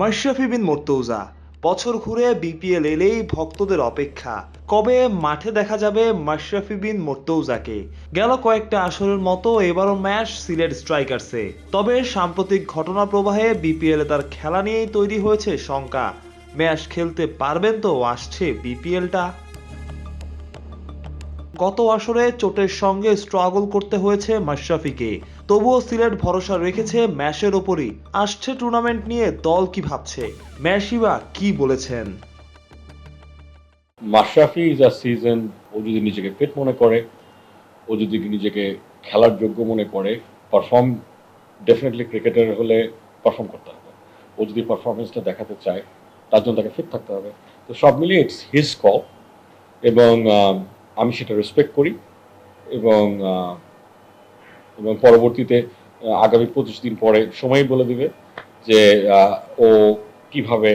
মাশরাফি বিন মর্তৌজা। বছর ঘুরে বিপিএল এলেই ভক্তদের অপেক্ষা। কবে মাঠে দেখা যাবে মাশরাফি বিন মর্তৌজাকে? গেল কয়েকটা আসরের মতো এবারও ম্যাচ সিলেট স্ট্রাইকার্সে। তবে সাম্প্রতিক ঘটনা প্রবাহে বিপিএল তার খেলা নিয়েই তৈরি হয়েছে শঙ্কা। ম্যাচ খেলতে পারবেন তো আসছে বিপিএলটা? গত আসরে চোটের সঙ্গে স্ট্রাগল করতে হয়েছে মাশরাফিকে। তবুও সিলেট ভরসা রেখেছে ম্যাচের ওপরই। আসছে টুর্নামেন্ট নিয়ে দল কি ভাবছে? ম্যাশিবা কি বলেছেন? মাশরাফি ইজ আ সিজন ও যদি নিজেকে ফিট মনে করে, ও যদি নিজেকে খেলার যোগ্য মনে করে পারফর্ম ডেফিনেটলি ক্রিকেটার হলে পারফর্ম করতে হবে। ও যদি পারফরমেন্সটা দেখাতে চায়, তার জন্য তাকে ফিট থাকতে হবে। তো সব মিলিয়ে ইটস হিজ কল এবং আমি সেটা রেসপেক্ট করি এবং এবং পরবর্তীতে আগামী পঁচিশ দিন পরে সময় বলে দিবে যে ও কীভাবে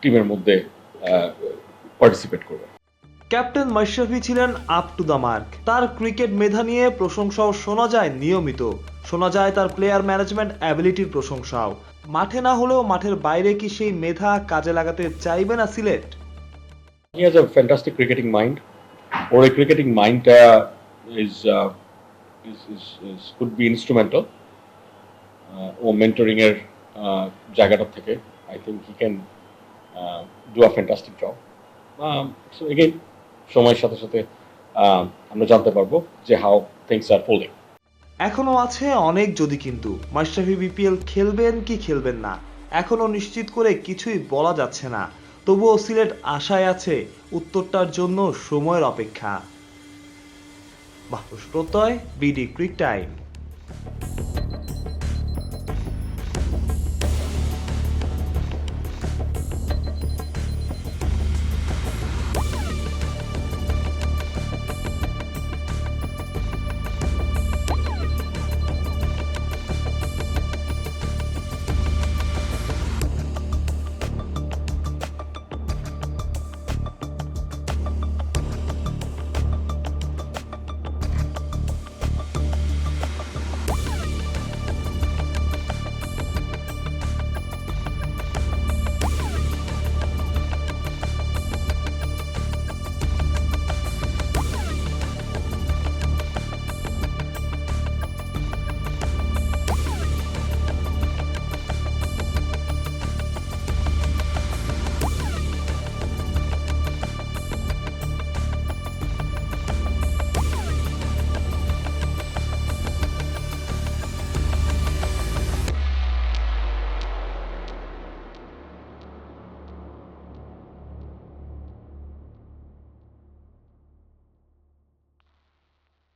টিমের মধ্যে পার্টিসিপেট করবে। ক্যাপ্টেন মাশরাফি ছিলেন আপ টু দ্য মার্ক তার ক্রিকেট মেধা নিয়ে প্রশংসাও শোনা যায় নিয়মিত। শোনা যায় তার প্লেয়ার ম্যানেজমেন্ট অ্যাবিলিটির প্রশংসাও। মাঠে না হলেও মাঠের বাইরে কি সেই মেধা কাজে লাগাতে চাইবে না Sylhet? He has a fantastic cricketing mind. ওর এই ক্রিকেটিং মাইন্ডটা ইজ be instrumental. Uh, ও মেন্টরিং এর uh, জায়গাটা থেকে I think he can do a fantastic job so again সময়ের সাথে সাথে uh, আমরা জানতে পারব যে হাউ থিংস আর ফোল্ডিং এখনও আছে অনেক যদি কিন্তু। মাশরাফি বিপিএল খেলবেন কি খেলবেন না? এখনও নিশ্চিত করে কিছুই বলা যাচ্ছে না। তবুও সিলেট আশায় আছে উত্তরটার জন্য সময়ের অপেক্ষা। বাহ প্রত্যয় বিডি ক্রিক টাইম।